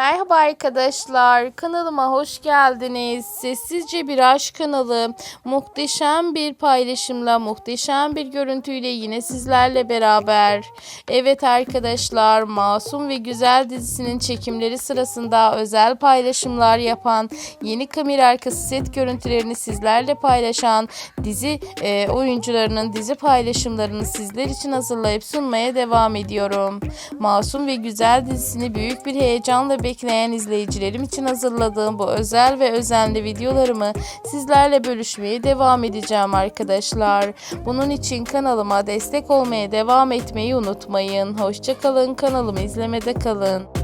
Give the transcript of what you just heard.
Merhaba arkadaşlar, kanalıma hoş geldiniz. Sessizce bir aşk kanalı, muhteşem bir paylaşımla, muhteşem bir görüntüyle yine sizlerle beraber. Evet arkadaşlar, Masum ve Güzel dizisinin çekimleri sırasında özel paylaşımlar yapan, yeni kamera arkası set görüntülerini sizlerle paylaşan dizi e, oyuncularının dizi paylaşımlarını sizler için hazırlayıp sunmaya devam ediyorum. Masum ve Güzel dizisini büyük bir heyecanla bekleyen izleyicilerim için hazırladığım bu özel ve özenli videolarımı sizlerle bölüşmeye devam edeceğim arkadaşlar. Bunun için kanalıma destek olmaya devam etmeyi unutmayın. Hoşçakalın kanalımı izlemede kalın.